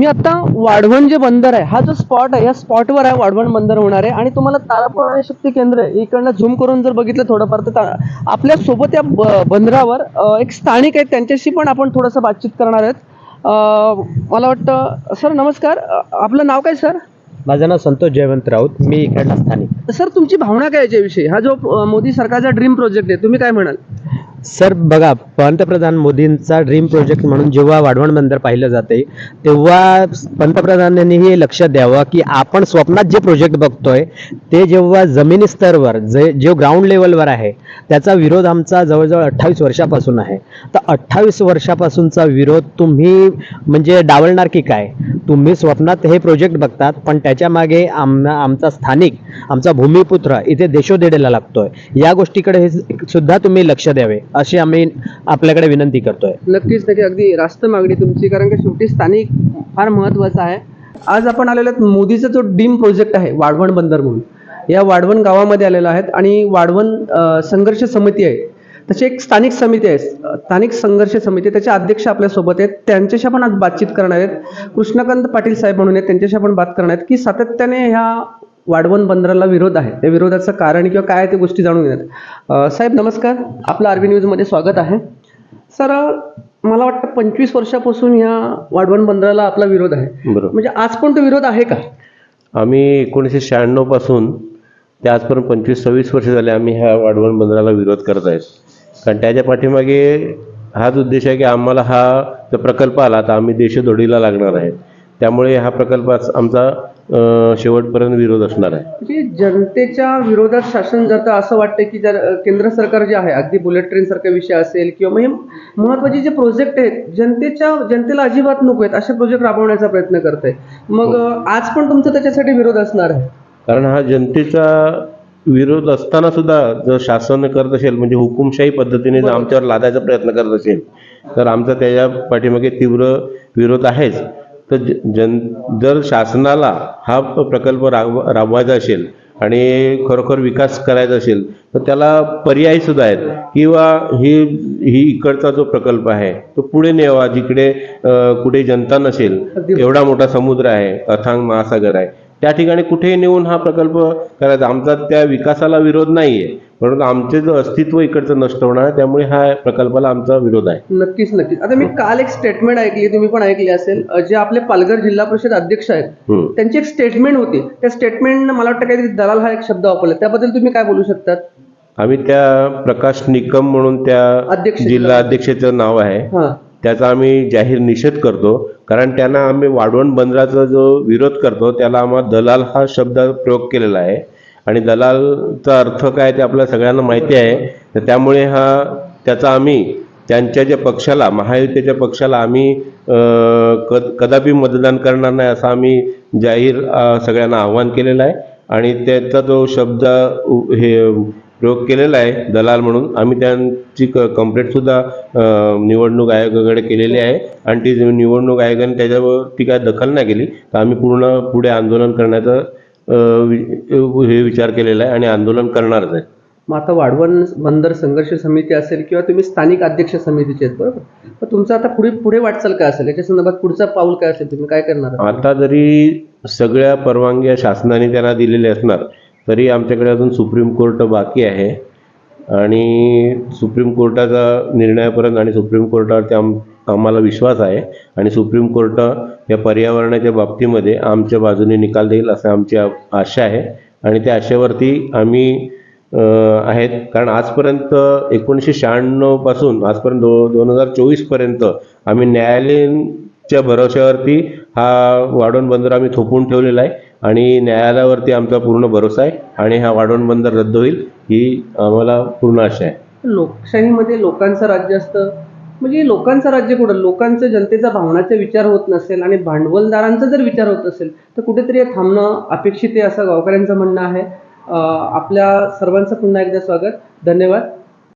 मी आता वाढवण जे बंदर आहे हा जो स्पॉट आहे या स्पॉटवर आहे वाढवण बंदर होणार आहे. आणि तुम्हाला तारापूर शक्ती केंद्र आहे इकडनं झूम करून जर बघितलं थोडंफार तर आपल्यासोबत या बंदरावर एक स्थानिक आहेत त्यांच्याशी पण आपण थोडंसं बातचीत करणार आहेत. मला वाटतं सर नमस्कार आपलं नाव काय सर? माझं नाव संतोष जयवंत राऊत मी इकडला स्थानिक. सर तुमची भावना काय याच्याविषयी? हा जो मोदी सरकारचा ड्रीम प्रोजेक्ट आहे तुम्ही काय म्हणाल? सर बघा पंतप्रधान मोदींचा ड्रीम प्रोजेक्ट म्हणून जेव्हा वाढवण बंदर पाहिलं जाते तेव्हा पंतप्रधानांनी हे लक्ष द्यावं की आपण स्वप्नात जे प्रोजेक्ट बघतोय ते जेव्हा जमिनी स्तरवर जे जे ग्राउंड लेवलवर आहे त्याचा विरोध आमचा जवळजवळ अठ्ठावीस वर्षापासून आहे. तर अठ्ठावीस वर्षापासूनचा विरोध तुम्ही म्हणजे डावलणार की काय? तुम्ही स्वप्नात हे प्रोजेक्ट बघतात पण त्याच्यामागे आम आमचा स्थानिक आमचा भूमिपुत्र इथे देशोदेडेला लागतोय. या गोष्टीकडे हे सुद्धा तुम्ही लक्ष द्यावे. अशी आम्ही आपल्याकडे विनंती करतोय. नक्कीच नक्की अगदी रास्त मागणी तुमची कारण की शेवटी स्थानिक फार महत्वाचं आहे. आज आपण आलेलो आहेत मोदीचा जो डीम प्रोजेक्ट आहे वाढवण बंदर म्हणून. या वाढवण गावामध्ये आलेला आहेत आणि वाढवण संघर्ष समिती आहे. तशी एक स्थानिक समिती आहे. स्थानिक संघर्ष समिती त्याचे अध्यक्ष आपल्यासोबत आहेत. त्यांच्याशी आपण आज बातचीत करणार आहेत. कृष्णकांत पाटील साहेब म्हणून आहेत. त्यांच्याशी आपण बात करणार आहेत की सातत्याने ह्या वाढवण बंदराला विरोध आहे. त्या विरोधाचं कारण किंवा काय ते गोष्टी जाणून घेण्यात. साहेब नमस्कार. आपलं आरबी न्यूजमध्ये स्वागत आहे. सर मला वाटतं पंचवीस वर्षापासून ह्या वाढवण बंदराला आपला विरोध आहे. बरोबर. म्हणजे आज पण तो विरोध आहे का? आम्ही एकोणीसशे शहाण्णवपासून ते आजपर्यंत पंचवीस सव्वीस वर्ष झाले आम्ही ह्या वाढवण बंदराला विरोध करत आहेत. कारण त्याच्या पाठीमागे हाच उद्देश आहे की आम्हाला हा जो प्रकल्प आला तर आम्ही देशोधडीला लागणार आहे. त्यामुळे हा प्रकल्प आमचा शेवटपर्यंत विरोध असणार आहे. म्हणजे जनतेच्या विरोधात शासन जातं असं वाटतं की जर केंद्र सरकार जे आहे अगदी बुलेट ट्रेन सारखा विषय असेल किंवा म्हणजे महत्त्वाचे जे प्रोजेक्ट आहेत जनतेच्या जनतेला अजिबात नको आहेत असे प्रोजेक्ट राबवण्याचा प्रयत्न करत आहे मग अ, आज पण तुमचा त्याच्यासाठी विरोध असणार आहे. कारण हा जनतेचा विरोध असताना सुद्धा जर शासन करत असेल म्हणजे हुकुमशाही पद्धतीने जर आमच्यावर लादायचा प्रयत्न करत असेल तर आमचा त्याच्या पाठीमागे तीव्र विरोध आहेच. तर जन जर शासनाला हा प्रकल्प राब राबवायचा असेल आणि खरोखर विकास करायचा असेल तर त्याला पर्याय सुद्धा आहेत. किंवा ही ही इकडचा जो प्रकल्प आहे तो पुढे नेवा जिकडे कुठे जनता नसेल एवढा मोठा समुद्र आहे अथांग महासागर आहे त्या ठिकाणी कुठेही नेऊन हा प्रकल्प करायचा. आमचा त्या विकासाला विरोध नाही आहे परंतु आमचे जो अस्तित्व इकडचं नष्ट होणार त्यामुळे हा प्रकल्पाला आमचा विरोध आहे. नक्कीच नक्कीच. आता मी काल एक स्टेटमेंट ऐकली तुम्ही पण ऐकली असेल. जे आपले पालघर जिल्हा परिषद अध्यक्ष आहेत. त्यांची एक स्टेटमेंट होती. त्या स्टेटमेंट मला वाटतं काहीतरी दलाल हा एक शब्द वापरला. त्याबद्दल तुम्ही काय बोलू शकतात? आम्ही त्या प्रकाश निकम म्हणून त्या अध्यक्ष. जिल्हा अध्यक्षाचं नाव आहे. त्याचा आम्ही जाहीर निषेध करतो. कारण त्यांना आम्ही वाढवण बंदराचा जो विरोध करतो त्याला आम्हा दलाल हा शब्द प्रयोग केलेला आहे. आणि दलालचा अर्थ काय ते आपल्या सगळ्यांना माहिती आहे. तर त्यामुळे हा त्याचा आम्ही त्यांच्या ज्या पक्षाला महायुतीच्या पक्षाला आम्ही कद कदापि मतदान करणार नाही असं आम्ही जाहीर सगळ्यांना आव्हान केलेलं आहे. आणि त्याचा जो शब्द हे प्रयोग केलेला आहे दलाल म्हणून आम्ही त्यांची क कंप्लेंटसुद्धा निवडणूक आयोगाकडे केलेली आहे. आणि ती निवडणूक आयोगाने त्याच्यावरती काय दखल नाही केली. तर आम्ही पूर्ण पुढे आंदोलन करण्याचा हे विचार केलेला आहे आणि आंदोलन करणारच आहे. मग आता वाढवण बंदर संघर्ष समिती असेल किंवा तुम्ही स्थानिक अध्यक्ष समितीचे आहेत बरोबर? मग तुमचं आता पुढे पुढे वाटचाल काय असेल? याच्या संदर्भात पुढचा पाऊल काय असेल? तुम्ही काय करणार? आता जरी सगळ्या परवानग्या शासनाने त्यांना दिलेल्या असणार तरी आमच्याकडे अजून सुप्रीम कोर्ट बाकी आहे. आणि सुप्रीम कोर्टाचा निर्णयापर्यंत आणि सुप्रीम कोर्टावरती आम आम्हाला विश्वास आहे आणि सुप्रीम कोर्ट या पर्यावरणाच्या बाबतीमध्ये आमच्या बाजूने निकाल देईल असं आमची आशा आहे. आणि त्या आशेवरती आम्ही आहेत. कारण आजपर्यंत एकोणीसशे शहाण्णवपासून आजपर्यंत दो दोन हजार चोवीसपर्यंत आम्ही न्यायालयीनच्या भरोश्यावरती हा वाढवण बंदर आम्ही थोपवून ठेवलेला आहे. आणि न्यायालयावरती आमचा पूर्ण भरोसा आहे आणि हा वाढवण बंदर रद्द होईल ही आम्हाला पूर्ण आशा आहे. लोकशाहीमध्ये लोकांचं राज्य असतं म्हणजे लोकांचं राज्य कुठं? लोकांचं जनतेचा भावनाचा विचार होत नसेल आणि भांडवलदारांचा जर विचार होत असेल तर कुठेतरी हे थांबणं अपेक्षित आहे असं गावकऱ्यांचं म्हणणं आहे. आपल्या सर्वांचं पुन्हा एकदा स्वागत. धन्यवाद.